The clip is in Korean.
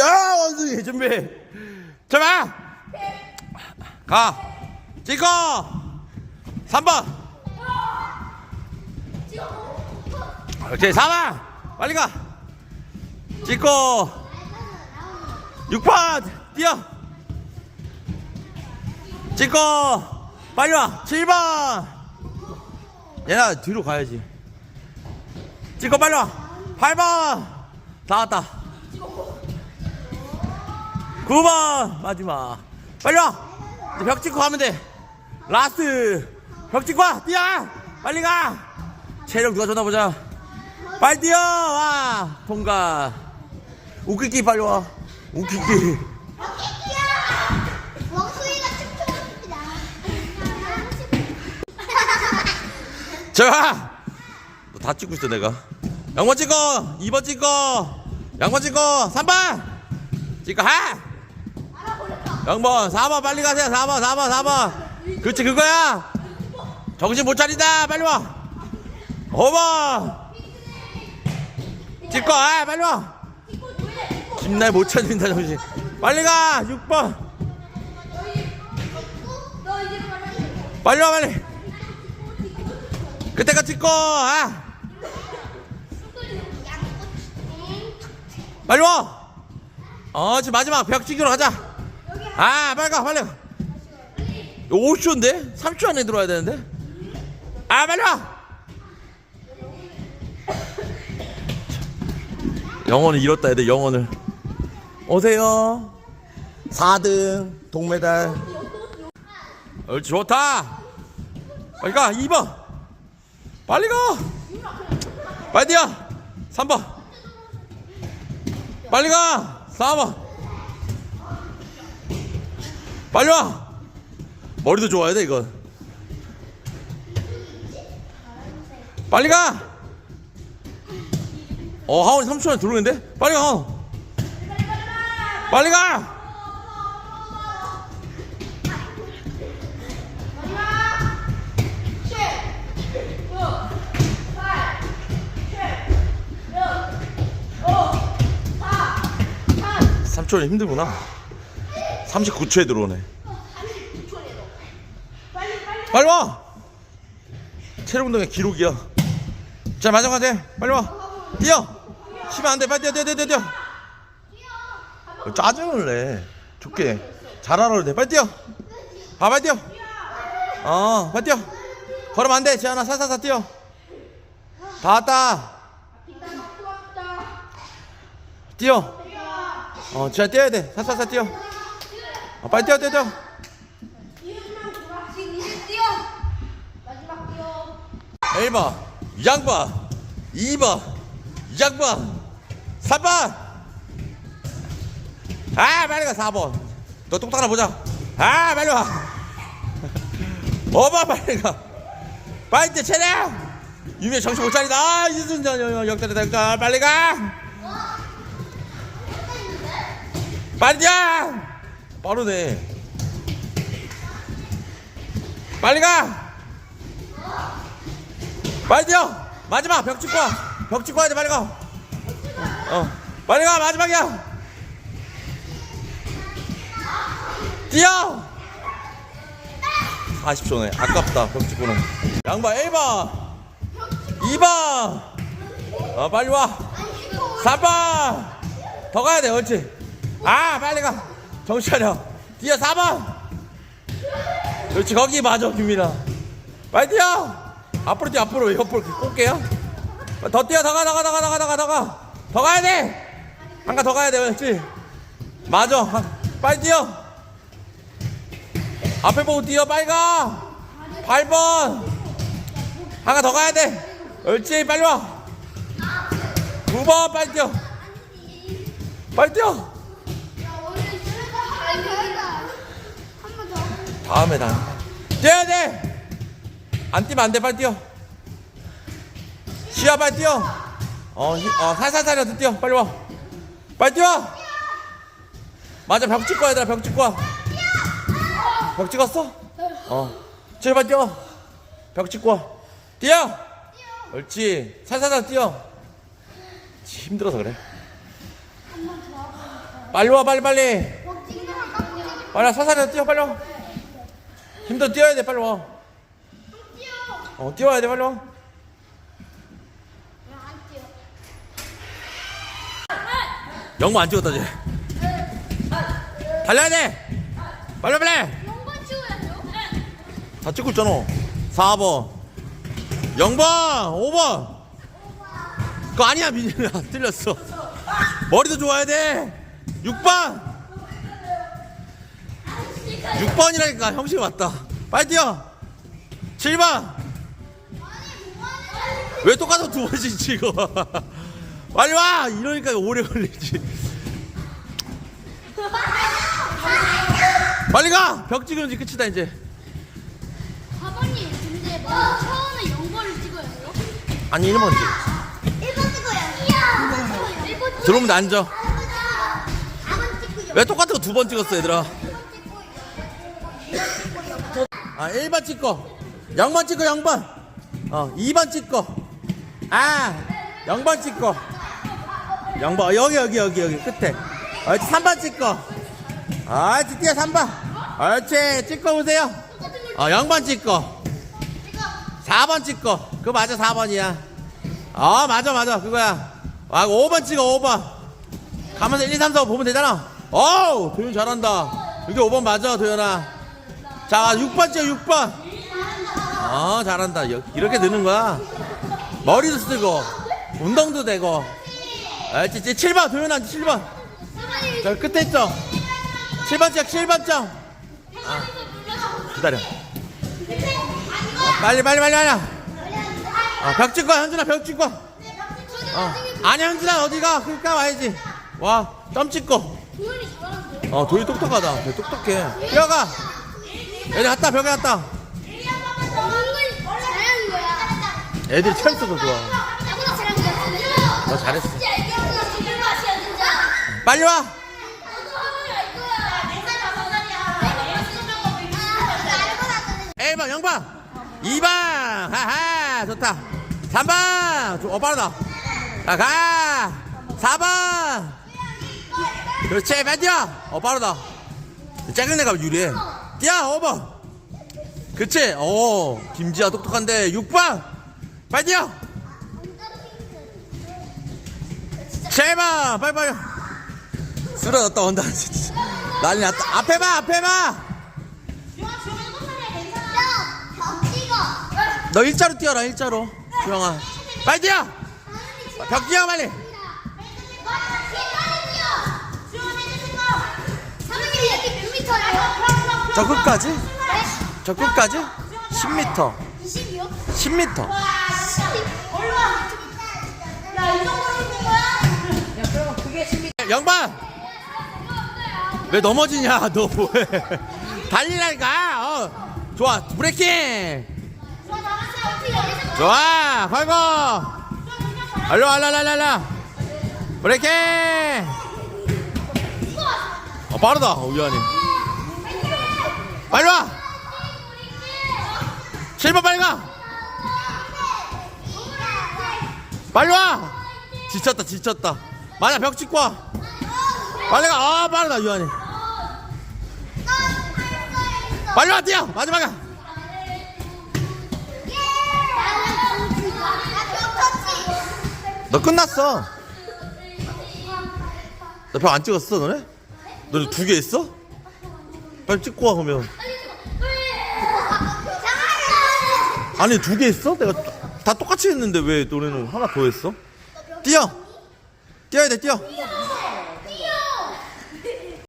야 원숭이 준비. 잡아. 가. 찍어. 3번. 오케이 4번. 빨리 가. 찍고. 6번. 뛰어. 찍고. 빨리 와. 7번. 얘나 뒤로 가야지. 찍고 빨리 와. 8번. 다 왔다 9번 마지막. 빨리 와. 이제 벽 찍고 가면 돼. 라스트. 벽 찍고 와. 뛰어. 빨리 가. 체력 누가 줬나 보자. 빨리 뛰어. 와. 통과. 웃기기 빨리 와. 웃기기 자, 너다 찍고 있어 내가. 양번 찍어, 2번 찍어, 양번 찍어, 3번. 찍어. 하. 양번 4번 빨리 가세요. 4번, 4번, 4번. 그렇지 그거야. 정신 못 차린다. 빨리 와. 5번 찍고, 아 빨리 와. 김날 못 찾는다 정신. 빨리 가. 6번. 빨리 와 빨리. 그때가 찍고 아 빨리 와. 어 지금 마지막 벽 찍으러 가자. 아 빨리 가 빨리. 가. 이거 5초인데 3초 안에 들어와야 되는데. 아 빨리 와. 영혼을 잃었다 애들 영혼을. 오세요. 4등 동메달. 옳지 좋다. 빨리 가 2번. 빨리 가! 빨리 뛰어! 3번! 빨리 가! 4번! 빨리 와! 머리도 좋아야 돼, 이건. 빨리 가! 어, 하원이 3초 안에 들어오는데? 빨리 가! 빨리 가! 삼 3초는 힘들구나. 39초에 들어오네. 빨리 와! 체력 운동의 기록이야. 자, 마지막 돼. 빨리 와. 뛰어! 쉬면 안 돼. 빨리 뛰어, 뛰어, 뛰어, 뛰어. 짜증을 내. 좋게. 잘하라 돼. 빨리 뛰어. 아, 빨리 뛰어. 어, 빨리 뛰어. 걸으면 안 돼. 지안아, 살살살 뛰어. 다 왔다. 뛰어. 어, 진짜 뛰어야 돼. 살살살 뛰어. 어, 빨리 뛰어, 뛰어, 뛰어. 마지막 뛰어 1번, 양번, 2번, 양번, 3번. 아, 빨리 가, 4번. 너 똑딱 하나 보자. 아, 빨리 와. 5번, 빨리 가. 빨리 뛰어, 체력. 유미 정신 못 차리다. 아, 이순전 역대로 될까. 빨리 가. 빨리 뛰어. 빠르네. 빨리 가. 빨리 뛰어! 마지막 벽 찍고 와! 벽 찍고 와야 돼 빨리 가! 어 빨리 가 마지막이야! 뛰어! 40초네 아깝다 벽 찍고는 양반 1번 2번 어 빨리 와 3번 더 가야 돼 옳지 아 빨리 가 정신 차려 뛰어 4번 그렇지 거기 맞아 김민아. 빨리 뛰어 앞으로 뛰어 앞으로. 옆으로 꼴게요. 더 뛰어 더 가 더 가 더 가 더 가 더 가 더 가. 더 가야 돼 한 가 더 가야 돼 그렇지? 맞아. 한- 빨리 뛰어. 앞에 보고 뛰어 빨리 가. 8번. 한 가 더 가야 돼. 옳지 빨리 와. 9번 빨리 뛰어. 빨리 뛰어. 다음에 다 뛰어야 돼! 안 뛰면 안 돼. 빨리 뛰어. 시야 빨리 뛰어. 어, 히- 어 살살살이라도 뛰어. 빨리 와. 빨리 뛰어! 맞아 벽 찍고 얘들아 벽 찍고 와 벽 찍었어? 어. 빨리 뛰어. 벽 찍고 와. 뛰어! 옳지. 살살살 뛰어. 힘들어서 그래. 빨리 와 빨리 빨리 가깝게. 빨리 와 사사리 뛰어 빨리 와. 힘도 뛰어야 돼 빨리 와. 어, 뛰어야 돼 빨리 와? 영구 안 찍었다 이제. 달려야 돼. 빨리 빨리. 다 찍고 있잖아. 4번. 0번 5번. 그거 아니야 민준아. 틀렸어. 머리도 좋아야 돼. 6번 6번이라니까 형식이 맞다. 빨리 뛰어. 7번. 왜 똑같아 두 번씩 찍어 빨리 와! 이러니까 오래 걸리지. 빨리 가벽 찍으면 이제 끝이다 이제. 아버님, 근데 뭐 처음에 영번을 찍어야 돼요? 아니 1번 찍어. 1번 찍어요. 1번 들어오면 나 앉아. 4번 찍고 왜 똑같은 거 두 번 찍었어, 얘들아? 아, 1번 찍고. 0번 찍고, 0번. 어, 2번 찍고. 아, 0번 찍고. 0번, 어, 여기, 여기, 여기, 여기, 끝에. 옳지, 3번 찍고. 아, 드디어 3번. 옳지, 찍고 오세요. 어, 0번 찍고. 4번 찍고. 그거 맞아, 4번이야. 어, 맞아, 맞아. 그거야. 아, 5번 찍어, 5번. 가면서 1, 2, 3, 4 보면 되잖아. 어우, 도현 잘한다. 이게 5번 맞아, 도현아. 자, 6번 찍어, 6번. 어, 잘한다. 여- 이렇게 느는 거야. 머리도 쓰고, 운동도 되고. 알지? 이제 7번, 도현아, 7번. 저 끝에 있죠? 7번 찍어, 7번 점. 아, 기다려. 아, 빨리, 빨리, 빨리, 빨리. 아, 벽 찍고, 현준아, 벽 찍고. 어. 아니 현진아 어디가? 그러니까 와야지. 와, 점 찍고. 어, 도희 똑똑하다. 되게 똑똑해. 뛰어가. 애들 갔다 벽에 갔다. 애들이 찬스도 좋아. 너 잘했어. 빨리 와. 아, 1번, 0번. 2번. 하하, 좋다. 3번. 어, 빠르다. 자, 가. 4번. 그렇지, 뛰어. 어, 빠르다. 애가 유리해. 뛰어, 5번. 그치? 오, 김지아 똑똑한데. 6번. 빨리 뛰어. 7번. 빨리, 빨리. 쓰러졌다, 온다. 진짜. 난리 났다. 앞에 봐, 앞에 봐. 너 일자로 뛰어라, 일자로. 주영아. 빨리 뛰어. 벽 뛰어, 빨리. 저 끝까지? 저 끝까지? 10m. 20이요? 10m. 영반! 왜 넘어지냐, 너 뭐해. 달리라니까, 어. 좋아, 브레이킹! 좋아, 걸고! 알로, 알로, 알로, 알로. 브레이킹! 어, 빠르다, 우연히. 빨리 와! 7번 빨리 가! 빨리 와! 지쳤다, 지쳤다. 만약 벽 찍고 와. 빨리 가. 아, 빠르다, 유한이. 빨리 와, 뛰어! 마지막에. 너 끝났어. 너 벽 안 찍었어, 너네? 너네 두 개 있어? 빨리 찍고 와, 그러면. 아니, 두개 있어? 내가 다 똑같이 했는데 왜 너네는 하나 더 했어? 뛰어! 뛰어야 돼, 뛰어!